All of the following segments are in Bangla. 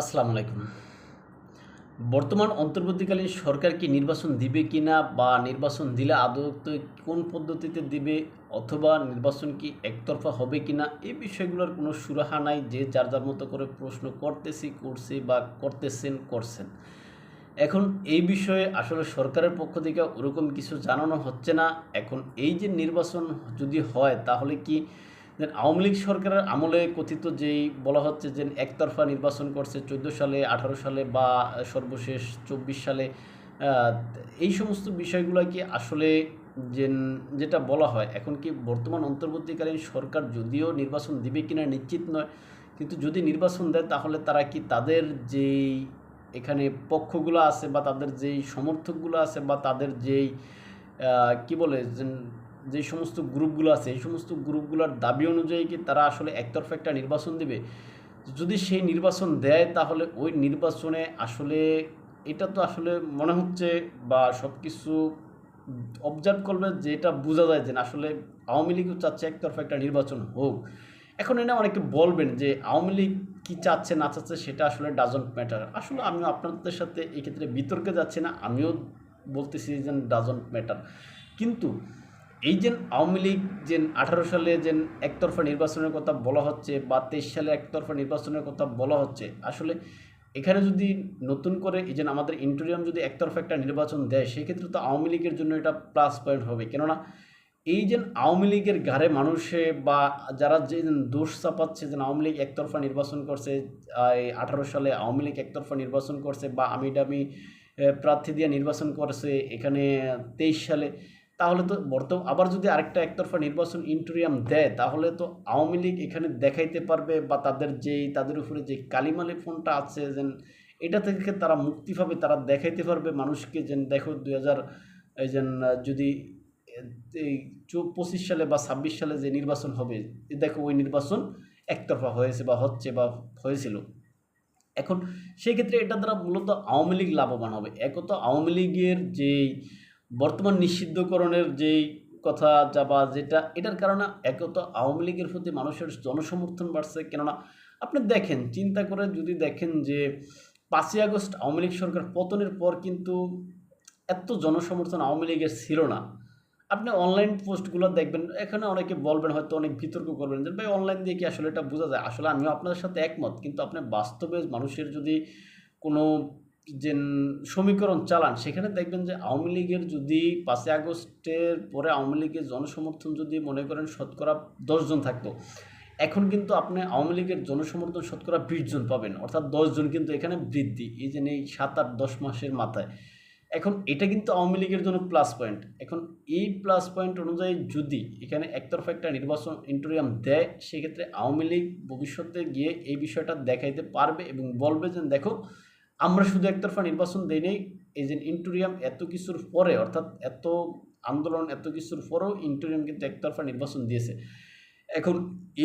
আসসালামু আলাইকুম। বর্তমান অন্তর্বর্তীকালীন সরকার কি নির্বাচন দিবে কি না বা নির্বাচন দিলে আদৌ কোন পদ্ধতিতে দিবে অথবা নির্বাচন কি একতরফা হবে কি না এই বিষয়গুলোর কোনো সুরাহা নাই, যে যার যার মতো করে প্রশ্ন করতেছি, করছি বা করতেছেন, করছেন। এখন এই বিষয়ে আসলে সরকারের পক্ষ থেকে ওরকম কিছু জানানো হচ্ছে না। এখন এই যে নির্বাচন যদি হয় তাহলে কি যে আওয়ামী লীগ সরকারের আমলে কথিত যেই বলা হচ্ছে যে একতরফা নির্বাচন করছে চোদ্দ সালে, আঠারো সালে বা সর্বশেষ চব্বিশ সালে এই সমস্ত বিষয়গুলো কি আসলে যে যেটা বলা হয়, এখন কি বর্তমান অন্তর্বর্তীকালীন সরকার যদিও নির্বাচন দিবে কিনা নিশ্চিত নয়, কিন্তু যদি নির্বাচন দেয় তাহলে তারা কি তাদের যেই এখানে পক্ষগুলো আছে বা তাদের যেই সমর্থকগুলো আছে বা তাদের যেই কি বলে যে সমস্ত গ্রুপগুলো আছে, এই সমস্ত গ্রুপগুলোর দাবি অনুযায়ী কি তারা আসলে একতরফা একটা নির্বাচন দেবে? যদি সেই নির্বাচন দেয়, তাহলে ওই নির্বাচনে আসলে এটা তো আসলে মনে হচ্ছে বা সব কিছু অবজার্ভ করলে যেটা বোঝা যায় যে আসলে আওয়ামী লীগও চাচ্ছে একতরফা একটা নির্বাচন হোক। এখন এটা অনেকে বলবেন যে আওয়ামী লীগ কী চাচ্ছে, না চাচ্ছে, সেটা আসলে ডাজন্ট ম্যাটার আসলে আমিও আপনাদের সাথে এক্ষেত্রে ক্ষেত্রে বিতর্কে যাচ্ছি না, আমিও বলতেছি যে ডাজন্ট ম্যাটার কিন্তু এই যে আওয়ামী লীগ যে আঠারো সালে যে একতরফা নির্বাচনের কথা বলা হচ্ছে বা তেইশ সালে একতরফা নির্বাচনের কথা বলা হচ্ছে, আসলে এখানে যদি নতুন করে এই যে আমাদের ইন্টোরিয়াম যদি একতরফা একটা নির্বাচন দেয়, সেক্ষেত্রে তো আওয়ামী লীগের জন্য এটা প্লাস পয়েন্ট হবে। কেননা এই যে আওয়ামী লীগের ঘাড়ে মানুষে বা যারা যে দোষ চাপাচ্ছে যে আওয়ামী লীগ একতরফা নির্বাচন করছে আঠারো সালে আওয়ামী লীগ একতরফা নির্বাচন করছে বা আমি ডামি প্রার্থী দিয়ে নির্বাচন করছে, এখানে তেইশ সালে তাহলে তো বর্তমান আবার যদি আরেকটা একতরফা নির্বাচন ইন্টোরিয়াম দেয়, তাহলে তো আওয়ামী লীগ এখানে দেখাইতে পারবে বা তাদের যেই, তাদের উপরে যে কালিমালি ফোনটা আছে যেন, এটা থেকে তারা মুক্তি পাবে, তারা দেখাইতে পারবে মানুষকে যেন, দেখো দুই হাজার, এই যেন, যদি এই পঁচিশ সালে বা ছাব্বিশ সালে যে নির্বাচন হবে দেখো ওই নির্বাচন একতরফা হয়েছে বা হচ্ছে বা হয়েছিল। এখন সেই ক্ষেত্রে এটা দ্বারা মূলত আওয়ামী লীগ লাভবান হবে। এক তো আওয়ামী লীগের যেই বর্তমান নিষিদ্ধকরণের যেই কথা যা যেটা, এটার কারণে একত আওয়ামী লীগের প্রতি মানুষের জনসমর্থন বাড়ছে। কেননা, আপনি দেখেন, চিন্তা করে যদি দেখেন যে, পাঁচই আগস্ট আওয়ামী লীগ সরকার পতনের পর কিন্তু এত জনসমর্থন আওয়ামী লীগের ছিল না। আপনি অনলাইন পোস্টগুলো দেখবেন, এখানে অনেকে বলবেন, হয়তো অনেক বিতর্ক করবেন যে, ভাই অনলাইন দিয়ে কি আসলে এটা বোঝা যায়? আসলে আমিও আপনাদের সাথে একমত, কিন্তু আপনি বাস্তবে মানুষের যদি কোনো যে সমীকরণ চালান, সেখানে দেখবেন যে আওয়ামী লীগের যদি পাঁচই আগস্টের পরে আওয়ামী লীগের জনসমর্থন যদি মনে করেন শতকরা দশজন থাকতো, এখন কিন্তু আপনি আওয়ামী লীগের জনসমর্থন শতকরা বিশ জন পাবেন, অর্থাৎ দশজন কিন্তু এখানে বৃদ্ধি, এই যে এই সাত আট দশ মাসের মাথায়। এখন এটা কিন্তু আওয়ামী লীগের জন্য প্লাস পয়েন্ট এখন এই প্লাস পয়েন্ট অনুযায়ী যদি এখানে একতরফা একটা নির্বাচন ইন্টোরিয়াম দেয়, সেক্ষেত্রে আওয়ামী লীগ ভবিষ্যতে গিয়ে এই বিষয়টা দেখাইতে পারবে এবং বলবে যে দেখো আমরা শুধু একতরফা নির্বাচন দেই নেই, এই যে ইন্টোরিয়াম এত কিছুর পরে, অর্থাৎ এত আন্দোলন, এত কিছুর পরেও ইন্টোরিয়াম কিন্তু একতরফা নির্বাচন দিয়েছে। এখন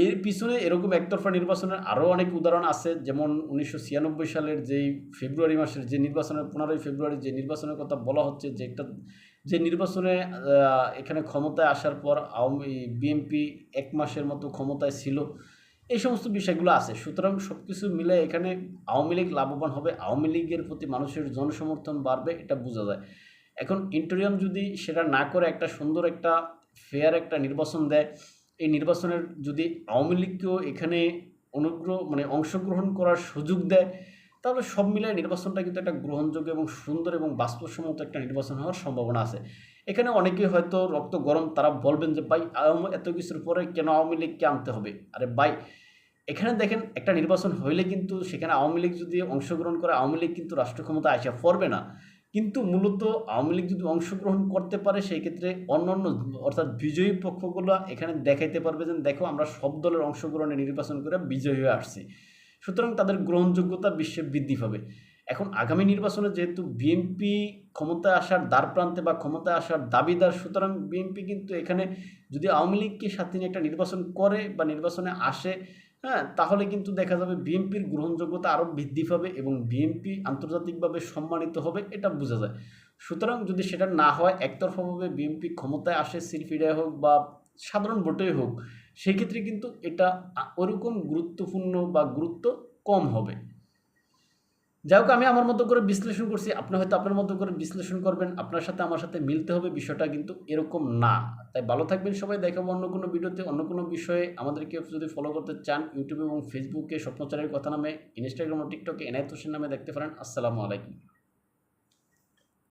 এর পিছনে এরকম একতরফা নির্বাচনের আরও অনেক উদাহরণ আছে, যেমন উনিশশো ছিয়ানব্বই সালের যেই ফেব্রুয়ারি মাসের যে নির্বাচনের, পনেরোই ফেব্রুয়ারি যে নির্বাচনের কথা বলা হচ্ছে, যে একটা, যে নির্বাচনে এখানে ক্ষমতায় আসার পর আওয়ামী, বিএনপি এক মাসের মতো ক্ষমতায় ছিল। এই সমস্ত বিষয়গুলো আছে। সুতরাং সব কিছু মিলে এখানে আওয়ামী লীগ লাভবান হবে, আওয়ামী লীগের প্রতি মানুষের জনসমর্থন বাড়বে, এটা বোঝা যায়। এখন ইন্টোরিয়াম যদি সেটা না করে একটা সুন্দর একটা ফেয়ার একটা নির্বাচন দেয়, এই নির্বাচনের যদি আওয়ামী লীগকেও এখানে অনুগ্রহ মানে অংশগ্রহণ করার সুযোগ দেয়, তাহলে সব মিলিয়ে নির্বাচনটা কিন্তু একটা গ্রহণযোগ্য এবং সুন্দর এবং বাস্তবসম্মত একটা নির্বাচন হওয়ার সম্ভাবনা আছে। এখানে অনেকেই হয়তো রক্ত গরম, তারা বলবেন যে, ভাই এত কিছুর পরে কেন আওয়ামী লীগকে আনতে হবে? আরে ভাই, এখানে দেখেন একটা নির্বাচন হইলে কিন্তু সেখানে আওয়ামী লীগ যদি অংশগ্রহণ করে, আওয়ামী লীগ কিন্তু রাষ্ট্র ক্ষমতা আসা পড়বে না। কিন্তু মূলত আওয়ামী লীগ যদি অংশগ্রহণ করতে পারে, সেই ক্ষেত্রে অন্য অন্য অর্থাৎ বিজয়ী পক্ষগুলো এখানে দেখাইতে পারবে যে, দেখো, আমরা সব দলের অংশগ্রহণে নির্বাচন করে বিজয়ী হয়ে আসছি। সুতরাং তাদের গ্রহণযোগ্যতা বিশ্বে বৃদ্ধি পাবে। এখন আগামী নির্বাচনে যেহেতু বিএনপি ক্ষমতায় আসার দ্বার প্রান্তে বা ক্ষমতায় আসার দাবিদার, সুতরাং বিএনপি কিন্তু এখানে যদি আওয়ামী লীগকে সাথে নিয়ে একটা নির্বাচন করে বা নির্বাচনে আসে হ্যাঁ তাহলে কিন্তু দেখা যাবে বিএনপির গ্রহণযোগ্যতা আরও বৃদ্ধি পাবে এবং বিএনপি আন্তর্জাতিকভাবে সম্মানিত হবে, এটা বোঝা যায়। সুতরাং যদি সেটা না হয় একতরফাভাবে বিএনপি ক্ষমতায় আসে সিলফিডায় হোক বা সাধারণ ভোটেই হোক, সেক্ষেত্রে কিন্তু এটা ওরকম গুরুত্বপূর্ণ বা গুরুত্ব কম হবে। যাই হোক, আমি আমার মতো করে বিশ্লেষণ করছি। আপনি হয়তো আপনার মতো করে বিশ্লেষণ করবেন। আপনার সাথে আমার সাথে মিলতে হবে, বিষয়টা কিন্তু এরকম না। তাই ভালো থাকবেন সবাই। দেখাবো অন্য কোনো ভিডিওতে, অন্য কোনো বিষয়ে। আমাদেরকে যদি ফলো করতে চান ইউটিউব এবং ফেসবুকে স্বপ্নচারের কথা নামে ইনস্টাগ্রাম ও টিকটকে এনায়ত নামে দেখতে পারেন। আসসালামু আলাইকুম।